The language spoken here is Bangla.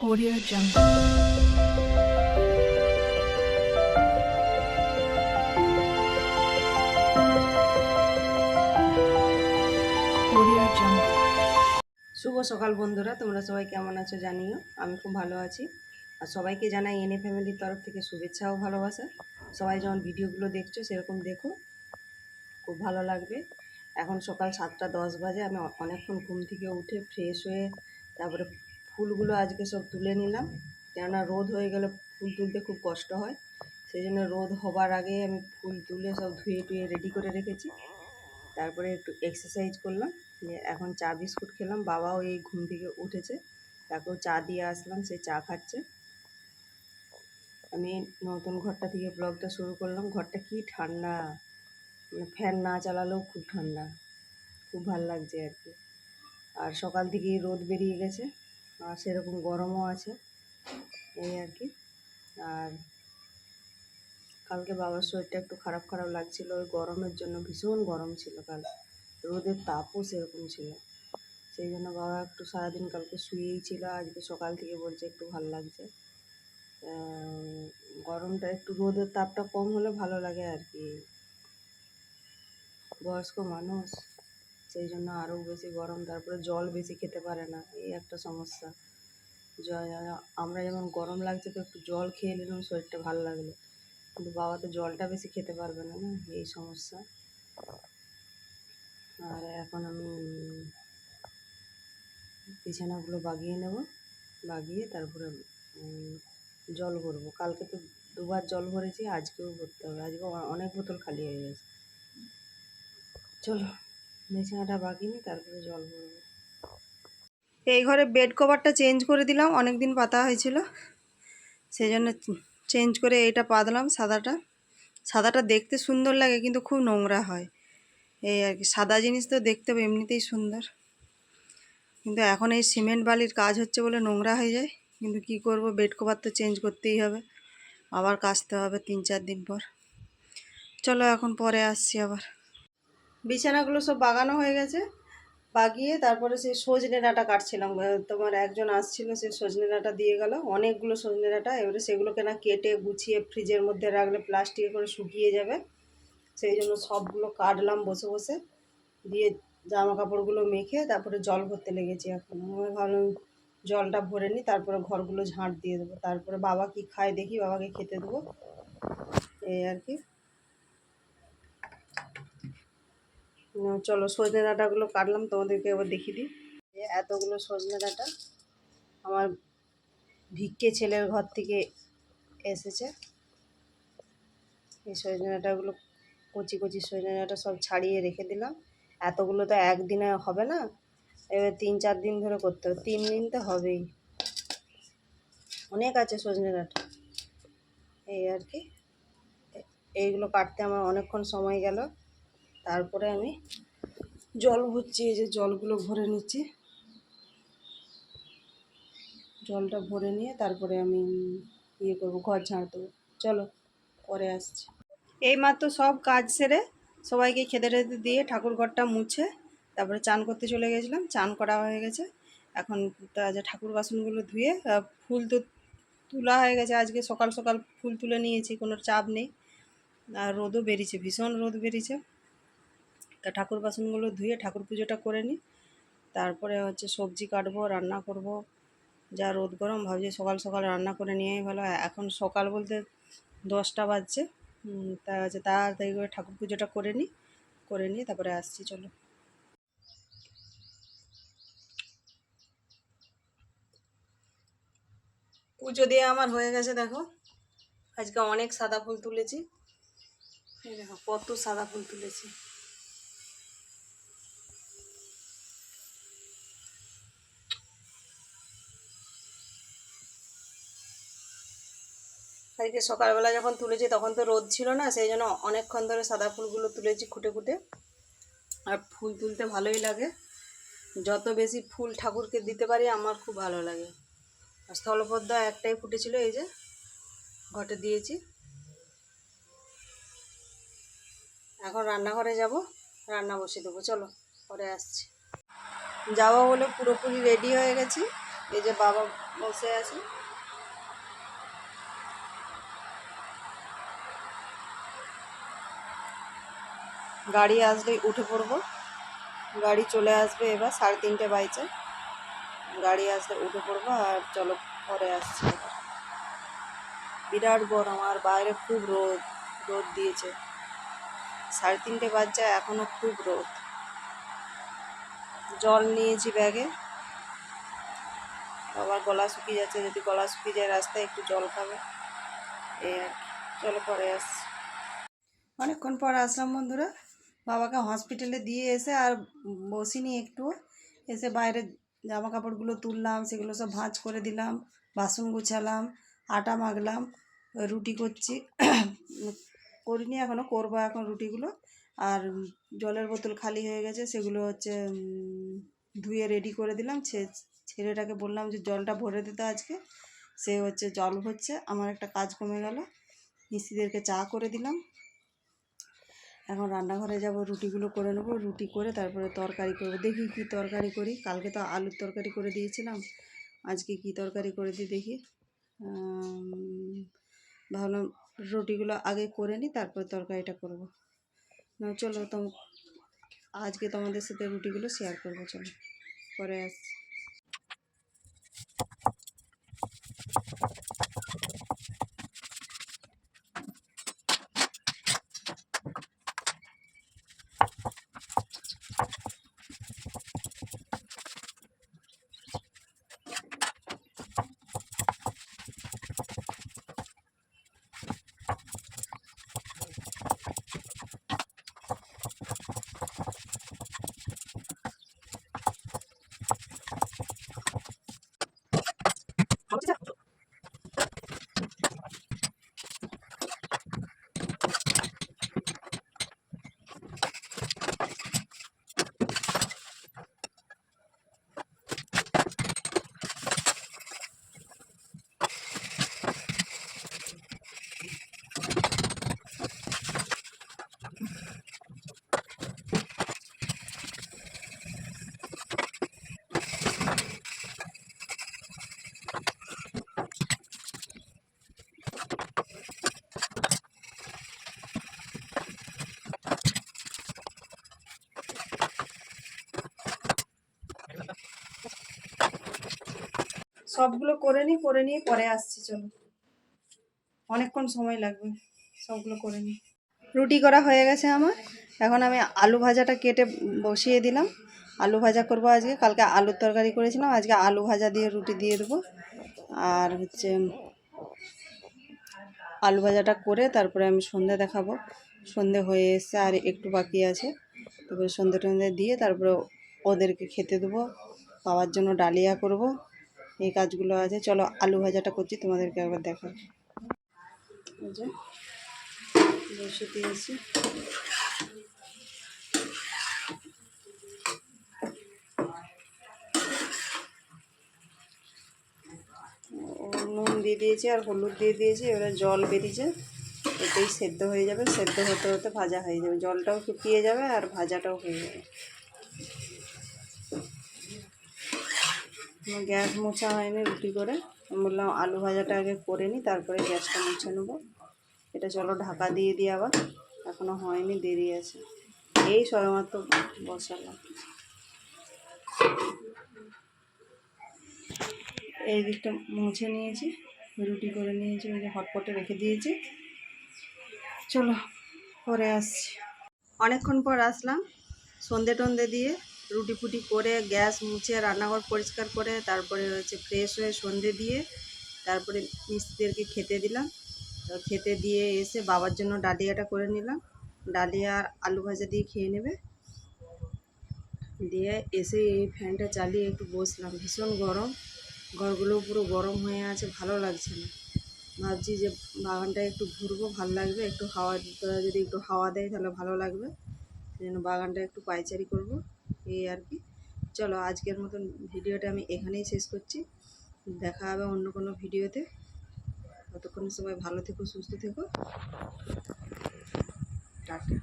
Audio Jungle. শুভ সকাল বন্ধুরা, তোমরা সবাই কেমন আছো জানিও? আমি খুব ভালো আছি। আর সবাইকে জানাই এনএ ফ্যামিলির তরফ থেকে শুভেচ্ছা ও ভালোবাসা। সবাই যেমন ভিডিওগুলো দেখছ, সেরকম দেখো। খুব ভালো লাগবে। এখন সকাল সাতটা দশ বাজে, আমি অনেকক্ষণ ঘুম থেকে উঠে ফ্রেশ হয়ে, তারপরে ফুলগুলো আজকে সব তুলে নিলাম। কেননা রোদ হয়ে গেলে ফুল তুলতে খুব কষ্ট হয়। সেই জন্য রোদ হবার আগে আমি ফুল তুলে সব ধুয়ে টুয়ে রেডি করে রেখেছি। তারপরে একটু এক্সারসাইজ করলাম। এখন চা বিস্কুট খেলাম। বাবাও এই ঘুম থেকে উঠেছে। তাকেও চা দিয়ে আসলাম। সে চা খাচ্ছে। আমি নতুন ঘরটা থেকে ব্লগটা শুরু করলাম। ঘরটা কি ঠান্ডা। মানে ফ্যান না চালালেও খুব ঠান্ডা। খুব ভালো লাগছে আর কি। আর সকাল থেকেই রোদ বেরিয়ে গেছে। আর সেরকম গরমও আছে, এই আর কি। আর কালকে বাবার শরীরটা একটু খারাপ খারাপ লাগছিল, ওই গরমের জন্য ভীষণ গরম ছিল কাল। রোদের তাপও সেরকম ছিল। সেই জন্য বাবা একটু সারাদিন কালকে শুয়েই ছিল, আজকে সকাল থেকে বলছে একটু ভালো লাগছে। গরমটা একটু রোদের তাপটা কম হলে ভালো লাগে আর কি। বয়স্ক মানুষ। সেই জন্য আরও বেশি গরম, তারপরে জল বেশি খেতে পারে না। এই একটা সমস্যা। আমরা যেমন গরম লাগছে তো একটু জল খেয়ে নিলাম, শরীরটা ভালো লাগল। কিন্তু বাবা তো জলটা বেশি খেতে পারবে না না, এই সমস্যা। আর এখন আমি বিছানাগুলো বাগিয়ে নেব, বাগিয়ে তারপরে জল ভরবো। কালকে তো দুবার জল ভরেছি, আজকেও ভরতে হবে। আজকে অনেক বোতল খালি হয়ে গেছে। চলো। বিছানাটা বাগিয়ে তারপরে জল ভরবো এই ঘরে বেড কভারটা চেঞ্জ করে দিলাম অনেক দিন পাতা হয়েছিল। সেই জন্য চেঞ্জ করে এইটা পাতলাম, সাদাটা। সাদাটা দেখতে সুন্দর লাগে, কিন্তু খুব নোংরা হয়। এই আর কি, সাদা জিনিস তো দেখতে এমনিতেই সুন্দর। কিন্তু এখন এই সিমেন্ট বালির কাজ হচ্ছে বলে নোংরা হয়ে যায়। কিন্তু কি করব বেড কভার তো চেঞ্জ করতেই হবে। আবার কাচতে হবে তিন চার দিন পর। চলো এখন পরে আসছি আবার। বিছানাগুলো সব বাগানো হয়ে গেছে। বাগিয়ে তারপরে সেই সজনে ডাঁটা কাটছিলাম। তোমার একজন আসছিল, সে সজনে ডাঁটা দিয়ে গেল। অনেকগুলো সজনে ডাঁটা, এবারে সেগুলোকে না কেটে গুছিয়ে ফ্রিজের মধ্যে রাখলে প্লাস্টিকে করে শুকিয়ে যাবে। সেই জন্য সবগুলো কাটলাম বসে বসে। দিয়ে জামা কাপড়গুলো মেখে তারপরে জল ভরতে লেগেছি এখন। আমি ভাবলাম জলটা ভরে নিই, তারপরে ঘরগুলো ঝাঁট দিয়ে দেবো। তারপরে বাবা কি খায় দেখি, বাবাকে খেতে দেবো। এই আর কি। চলো সজনে ডাঁটাগুলো কাটলাম, তোমাদেরকে এবার দেখিয়ে দিই। এতগুলো সজনে ডাঁটা আমার ভিক্ষে ছেলের ঘর থেকে এসেছে। এই সজনে ডাঁটাগুলো, কচি কচি সজনে ডাঁটা সব ছাড়িয়ে রেখে দিলাম। এতগুলো তো একদিনে হবে না, এবার তিন চার দিন ধরে করতে হবে। তিন দিন তো হবেই। অনেক আছে সজনে ডাঁটা। এই আর কি। এইগুলো কাটতে আমার অনেকক্ষণ সময় গেল। তারপরে আমি জল ভরছি, এই যে জলগুলো ভরে নিচ্ছি। জলটা ভরে নিয়ে তারপরে আমি ইয়ে করব, ঘর ঝাড় দেবো। চলো, পরে আসছি। এই মাত্র সব কাজ সেরে সবাইকে খেতে টেতে দিয়ে ঠাকুর ঘরটা মুছে তারপরে চান করতে চলে গেছিলাম, চান করা হয়ে গেছে। এখন যে ঠাকুর বাসনগুলো ধুয়ে ফুল তো তোলা হয়ে গেছে। আজকে সকাল সকাল ফুল তুলে নিয়েছি, কোনো চাপ নেই। আর রোদও বেরিয়েছে, ভীষণ রোদ বেরিয়েছে। তা ঠাকুর বাসনগুলো ধুয়ে ঠাকুর পুজোটা করে নিই। তারপরে হচ্ছে সবজি কাটবো, রান্না করব। যা রোদ গরম, ভাবছি সকাল সকাল রান্না করে নিয়েই ভালো। এখন সকাল বলতে দশটা বাজছে। তা হচ্ছে তাড়াতাড়ি করে ঠাকুর পুজোটা করে নিই, করে নিয়ে তারপরে আসছি, চলো। পুজো দিয়ে আমার হয়ে গেছে, দেখো। আজকে অনেক সাদা ফুল তুলেছি। দেখো, কত সাদা ফুল তুলেছি। আজকে সকালবেলা যখন তুলেছি তখন তো রোদ ছিল না, সেই জন্য অনেকক্ষণ ধরে সাদা ফুলগুলো তুলেছি খুঁটে খুঁটে। আর ফুল তুলতে ভালোই লাগে। যত বেশি ফুল ঠাকুরকে দিতে পারি আমার খুব ভালো লাগে। আর স্থলপদ্মা একটাই ফুটেছিল, এই যে ঘটে দিয়েছি। এখন রান্নাঘরে যাব, রান্না বসিয়ে দেবো, চলো পরে আসছি। যাব বলে পুরোপুরি রেডি হয়ে গেছি, এই যে বাবা বসে আছি। গাড়ি আসলেই উঠে পড়ব। গাড়ি চলে আসবে এবার সাড়ে তিনটে বাইচে গাড়ি আসলে উঠে পড়ব আর চলো পরে আসছি। বিরাট গরম আর বাইরে খুব রোদ রোদ দিয়েছে। সাড়ে তিনটে বাজছে, এখনও খুব রোদ। জল নিয়েছি ব্যাগে। আবার গলা শুকিয়ে যাচ্ছে, যদি গলা শুকিয়ে যায় রাস্তায় একটু জল খাবে। এই আর। চলো পরে আসছি। অনেকক্ষণ পর আসলাম বন্ধুরা। বাবাকে হসপিটালে দিয়ে এসে আর বসিনি একটু। এসে বাইরে জামা কাপড়গুলো তুললাম, সেগুলো সব ভাঁজ করে দিলাম, বাসন গুছালাম, আটা মাখলাম, রুটি করছি। করিনি, এখনও করব এখন রুটিগুলো। আর জলের বোতল খালি হয়ে গেছে, সেগুলো হচ্ছে ধুয়ে রেডি করে দিলাম। ছেলেটাকে বললাম যে, জলটা ভরে দিতে আজকে। সে হচ্ছে, জল হচ্ছে আমার একটা কাজ কমে গেল। মিস্ত্রিদেরকে চা করে দিলাম। এখন রান্নাঘরে যাব, রুটিগুলো করে নেব, রুটি করে তারপরে তরকারি করব। দেখি কি তরকারি করি। কালকে তো আলুর তরকারি করে দিয়েছিলাম। আজকে কি তরকারি করে দিই দেখি। ভাবলাম রুটিগুলো আগে করে নিই, তারপর তরকারিটা করব। না, চলো তো আজকে তোমাদের সাথে রুটিগুলো শেয়ার করব, চলো। পরে আসছি। সবগুলো করে নিই করে নিয়ে পরে আসছি, চলো। অনেকক্ষণ সময় লাগবে সবগুলো করে নিই রুটি করা হয়ে গেছে আমার। এখন আমি আলু ভাজাটা কেটে বসিয়ে দিলাম। আলু ভাজা করব আজকে। কালকে আলুর তরকারি করেছিলাম। আজকে আলু ভাজা দিয়ে রুটি দিয়ে দেবো। আর হচ্ছে আলু ভাজাটা করে তারপরে আমি সন্ধে দেখাবো। সন্ধে হয়ে এসছে আর একটু বাকি আছে। তারপরে সন্ধে টন্ধে দিয়ে তারপরে ওদেরকে খেতে দেবো। বাবার জন্য ডালিয়া করব। এই কাজগুলো আছে। চলো, আলু ভাজাটা করছি, তোমাদেরকে একবার দেখা বসে দিয়েছি। নুন দিয়ে দিয়েছি আর হলুদ দিয়ে দিয়েছি, এবারে জল বেরিয়েছে। এতেই সেদ্ধ হয়ে যাবে। সেদ্ধ হতে হতে ভাজা হয়ে যাবে। জলটাও শুকিয়ে যাবে আর ভাজাটাও হয়ে যাবে। গ্যাস মোছা হয়নি রুটি করে। আমি বললাম, আলু ভাজাটা আগে করে নিই তারপরে গ্যাসটা মুছে নেব। এটা চলো ঢাকা দিয়ে দিই আবার। এখনও হয়নি, দেরি আছে। এই সবেমাত্র বসালাম। এই দিকটা মুছে নিয়েছি, রুটি করে নিয়েছি, ওই যে হটপটে রেখে দিয়েছি। চলো, পরে আসছি। অনেকক্ষণ পর আসলাম, সন্ধে টন্ধে দিয়ে রুটি ফুটি করে, গ্যাস মুছে, রান্নাঘর পরিষ্কার করে, তারপরে হচ্ছে ফ্রেশ হয়ে সন্ধে দিয়ে তারপরে মিস্ত্রিদেরকে খেতে দিলাম। তো খেতে দিয়ে এসে বাবার জন্য ডালিয়াটা করে নিলাম। ডালিয়া আর আলু ভাজা দিয়ে খেয়ে নেবে। দিয়ে এসে এই ফ্যানটা চালিয়ে একটু বসলাম। ভীষণ গরম। ঘরগুলো পুরো গরম হয়ে আছে, ভালো লাগছে না। ভাবছি যে বাগানটা একটু ঘুরবো, ভালো লাগবে। একটু হাওয়া, যদি একটু হাওয়া দেয় তাহলে ভালো লাগবে। সেই জন্য বাগানটা একটু পাইচারি করব। এই আর কি। চলো আজকের মতন ভিডিওটা আমি এখানেই শেষ করছি। দেখা হবে অন্য কোনো ভিডিওতে। ততক্ষণ সবাই ভালো থেকো, সুস্থ থেকো। টাটা।